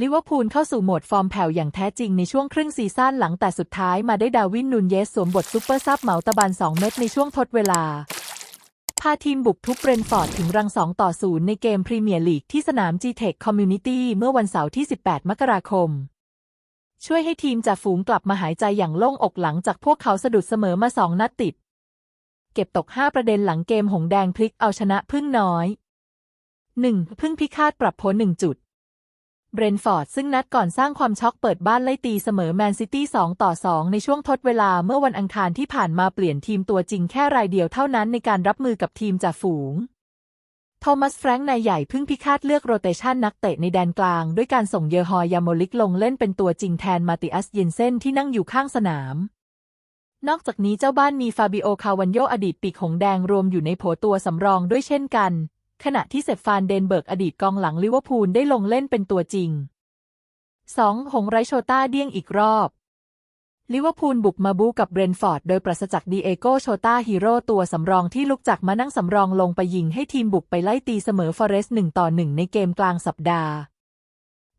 ลิเวอร์พูลเข้าสู่โหมดฟอร์มแผ่วอย่างแท้จริงในช่วงครึ่งซีซั่นหลังแต่สุดท้ายมาได้ดาวินนูนเยสสวมบทซุปเปอร์ซับเหมาตะบัน 2 เม็ดในช่วงทดเวลา พาทีมบุกทุบเบรนฟอร์ดถึงรัง 2 ต่อ 0 ในเกมพรีเมียร์ลีกที่สนาม G-Tech Community เมื่อวันเสาร์ที่ 18 มกราคม ช่วยให้ทีมจ่าฝูงกลับมาหายใจอย่างโล่งอกหลังจากพวกเขาสะดุดเสมอมา 2 นัดติด เก็บตก 5 ประเด็นหลังเกมหงแดงพลิกเอาชนะพึ่งน้อย 1. พึ่งพิฆาตปรับโพล1จุด เบรนฟอร์ดซึ่งนัดก่อนสร้างความช็อกเปิดบ้านไล่ตีเสมอแมนซิตี้ 2 ต่อ 2 ในช่วงทดเวลาเมื่อวันอังคารที่ผ่านมาเปลี่ยนทีมตัวจริงแค่รายเดียวเท่านั้นในการรับมือกับทีมจ่าฝูง โทมัสแฟรงค์นายใหญ่เพิ่งพิฆาตเลือกโรเตชันนักเตะในแดนกลาง ด้วยการส่งเยอฮอยาโมลิกลงเล่นเป็นตัวจริงแทนมาติอัสเยนเซนที่นั่งอยู่ข้างสนาม นอกจากนี้เจ้าบ้านมีฟาบิโอคาวันโยอดีตปีกหงแดงรวมอยู่ในโผตัวสำรองด้วยเช่นกัน ขณะที่เซฟฟานเดนเบิร์กอดีตกองหลังลิเวอร์พูลได้ลงเล่นเป็นตัวจริง 2. หงไรโชต้าเดี้ยงอีกรอบ ลิเวอร์พูลบุกมาบูกับเบรนฟอร์ด โดยปราศจากดีเอโกโชต้าฮีโร่ตัวสำรองที่ลุกจากมานั่งสำรองลงไปยิงให้ทีมบุกไปไล่ตีเสมอฟอเรสต์หนึ่งต่อหนึ่งในเกมกลางสัปดาห์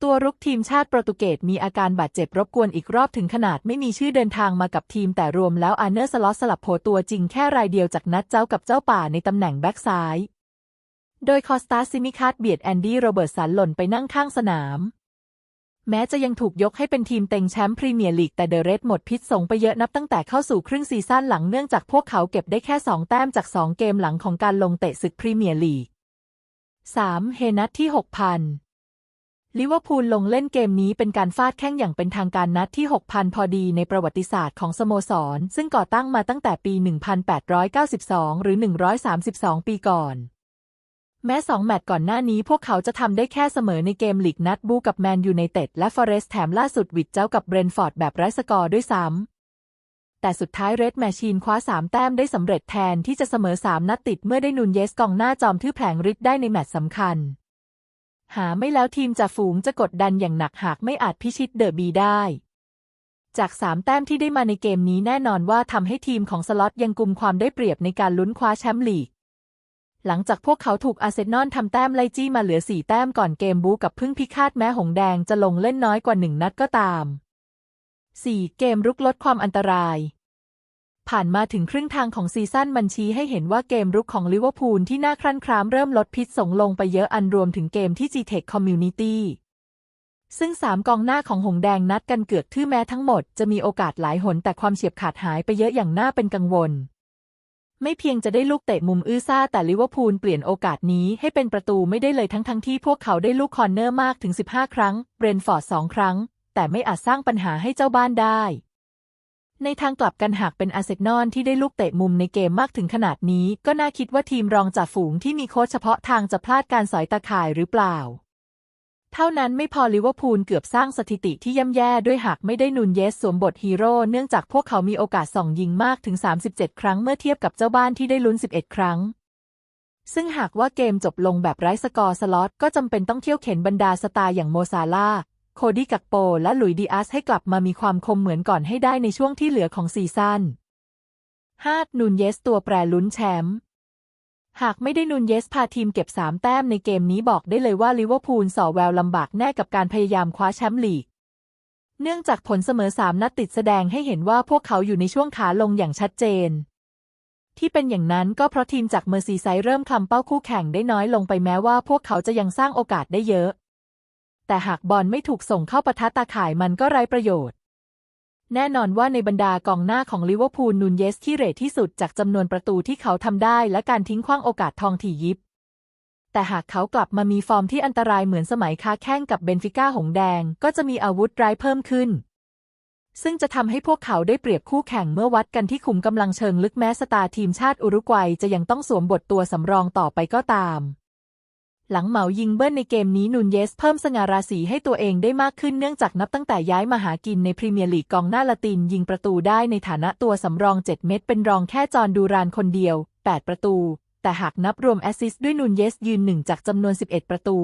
ตัวรุกทีมชาติโปรตุเกสมีอาการบาดเจ็บรบกวนอีกรอบถึงขนาดไม่มีชื่อเดินทางมากับทีมแต่รวมแล้วอาร์เนอร์สล็อตสลับโผตัวจริงแค่รายเดียวจากนัดเจ้ากับเจ้าป่าในตำแหน่งแบ็กซ้าย โดยคอสตาซิมิคัสเบียดแอนดี้โรเบิร์ตสันหล่นไปนั่งข้างสนาม แม้จะยังถูกยกให้เป็นทีมเต็งแชมป์พรีเมียร์ลีกแต่เดอะเรดหมดพิษส่งไปเยอะนับตั้งแต่เข้าสู่ครึ่งซีซั่นหลังเนื่องจากพวกเขาเก็บได้แค่ 2 แต้มจาก 2 เกมหลังของการลงเตะศึกพรีเมียร์ลีก 3. เฮนัทที่ 6,000 ลิเวอร์พูลลงเล่นเกมนี้เป็นการฟาดแข้งอย่างเป็นทางการนัดที่ 6,000 พอดีในประวัติศาสตร์ของสโมสร ซึ่งก่อตั้งมาตั้งแต่ปี 1892 หรือ 132 ปีก่อน แม้สองแมตช์ก่อนหน้านี้พวกเขาจะทำได้แค่เสมอในเกมลีกนัดบูกับแมนยูไนเต็ดและฟอเรสแถมล่าสุดวิดเจ้ากับเบรนฟอร์ดแบบไร้สกอร์ด้วยซ้ำแต่สุดท้ายเรดแมชชีนคว้า 3 แต้มได้สำเร็จแทนที่จะเสมอ 3 นัดติดเมื่อได้นูนเยสกองหน้าจอมทื่อแผลงฤทธิ์ได้ในแมตช์สำคัญ หาไม่แล้วทีมจ่าฝูงจะกดดันอย่างหนักหากไม่อาจพิชิตเดอะบีได้ จาก 3 แต้มที่ได้มาในเกมนี้แน่นอนว่าทำให้ทีมของสล็อตยังกุมความได้เปรียบในการลุ้นคว้าแชมป์ลีก หลังจากพวกเขาถูกอาร์เซนอลทำแต้มไล่จี้มาเหลือ4แต้มก่อนเกมบูกับพึ่งพิฆาตแม้หงแดงจะลงเล่นน้อยกว่า1นัดก็ตาม 4. เกมรุกลดความอันตราย ผ่านมาถึงครึ่งทางของซีซั่นมันชี้ให้เห็นว่าเกมรุกของลิเวอร์พูลที่น่าครั่นครามเริ่มลดพิษสงลงไปเยอะอันรวมถึงเกมที่ G-Tech Community ซึ่งสามกองหน้าของหงแดงนัดกันเกือกทื่อแม้ทั้งหมดจะมีโอกาสหลายหนแต่ความเฉียบขาดหายไปเยอะอย่างน่าเป็นกังวล ไม่เพียงจะได้ลูกเตะมุมอื้อซ่าแต่ลิเวอร์พูลเปลี่ยนโอกาสนี้ให้เป็นประตูไม่ได้เลยทั้งทั้งที่พวกเขาได้ลูกคอร์เนอร์มากถึง 15 ครั้ง เบรนท์ฟอร์ด2ครั้ง แต่ไม่อาจสร้างปัญหาให้เจ้าบ้านได้ ในทางกลับกันหากเป็นอาร์เซนอลที่ได้ลูกเตะมุมในเกมมากถึงขนาดนี้ ก็น่าคิดว่าทีมรองจ่าฝูงที่มีโค้ชเฉพาะทางจะพลาดการสอยตาข่ายหรือเปล่า เท่านั้นไม่พอลิเวอร์พูลเกือบสร้างสถิติที่ย่ำแย่ด้วยหากไม่ได้นูนเยสสวมบทฮีโร่เนื่องจากพวกเขามีโอกาสส่องยิงมากถึง 37 ครั้งเมื่อเทียบกับเจ้าบ้านที่ได้ลุ้น 11 ครั้ง ซึ่งหากว่าเกมจบลงแบบไร้สกอร์สล็อตก็จำเป็นต้องเที่ยวเข็นบรรดาสตาร์อย่างโมซาลาโคดี้กักโป และหลุยดิอาสให้กลับมามีความคมเหมือนก่อนให้ได้ในช่วงที่เหลือของซีซั่น 5. นูนเยสตัวแปรลุ้นแชมป์ หากไม่ได้นูนเยสพาทีมเก็บ 3 แต้มในเกมนี้บอกได้เลยว่าลิเวอร์พูลส่อแววลำบากแน่กับการพยายามคว้าแชมป์ลีก เนื่องจากผลเสมอ 3 นัดติดแสดงให้เห็นว่าพวกเขาอยู่ในช่วงขาลงอย่างชัดเจน ที่เป็นอย่างนั้นก็เพราะทีมจากเมอร์ซีไซด์เริ่มคลำเป้าคู่แข่งได้น้อยลงไปแม้ว่าพวกเขาจะยังสร้างโอกาสได้เยอะ แต่หากบอลไม่ถูกส่งเข้าปะทะตาข่ายมันก็ไร้ประโยชน์ แน่นอนว่าในบรรดากองหน้าของลิเวอร์พูลนูนเยสที่เรทที่สุดจากจำนวนประตูที่เขาทำได้และการทิ้งขว้างโอกาสทองถี่ยิบ แต่หากเขากลับมามีฟอร์มที่อันตรายเหมือนสมัยค้าแข้งกับเบนฟิก้าหงแดง ก็จะมีอาวุธร้ายเพิ่มขึ้น ซึ่งจะทำให้พวกเขาได้เปรียบคู่แข่งเมื่อวัดกันที่ขุมกำลังเชิงลึกแม้สตาร์ทีมชาติอุรุกวัยจะยังต้องสวมบทตัวสำรองต่อไปก็ตาม หลังเหมายิงเบิ้ลในเกมนี้นูนเยสเพิ่มสง่าราศีให้ตัวเองได้มากขึ้นเนื่องจากนับตั้งแต่ย้ายมาหากินในพรีเมียร์ลีกกองหน้าละตินยิงประตูได้ในฐานะตัวสำรอง 7 เม็ดเป็นรองแค่จอร์นดูรานคนเดียว 8 ประตู แต่หากนับรวมแอสซิสต์ด้วยนูนเยสยืนหนึ่งจากจำนวน 11 ประตู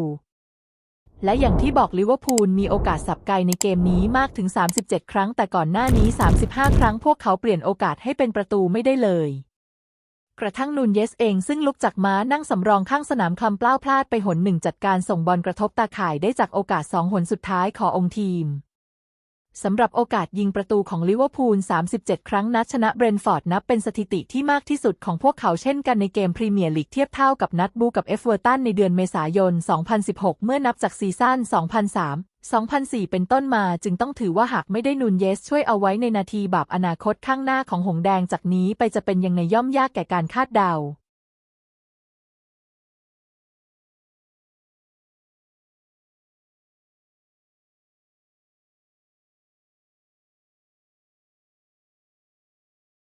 และอย่างที่บอกลิเวอร์พูลมีโอกาสสับไกในเกมนี้มากถึง 37 ครั้ง แต่ก่อนหน้านี้ 35 ครั้งพวกเขาเปลี่ยนโอกาสให้เป็นประตูไม่ได้เลย กระทั่งนูนเยสเองซึ่งลุกจากม้านั่งสำรองข้างสนามคลำเปล้าพลาดไปหนหนึ่งจัดการส่งบอลกระทบตาข่ายได้จากโอกาสสองหนสุดท้ายขอองค์ทีมสำหรับโอกาสยิงประตูของลิเวอร์พูล 37 ครั้งนัดชนะเบรนฟอร์ดนับเป็นสถิติที่มากที่สุดของพวกเขาเช่นกันในเกมพรีเมียร์ลีกเทียบเท่ากับนัดบูกับเอฟเวอร์ตันในเดือนเมษายน 2016 เมื่อนับจากซีซั่น2003 2004 เป็นต้นมาจึงต้องถือว่าหากไม่ได้นูนเยสช่วยเอาไว้ในนาทีบาปอนาคตข้างหน้าของหงแดงจากนี้ไปจะเป็นยังไงย่อมยากแก่การคาดเดา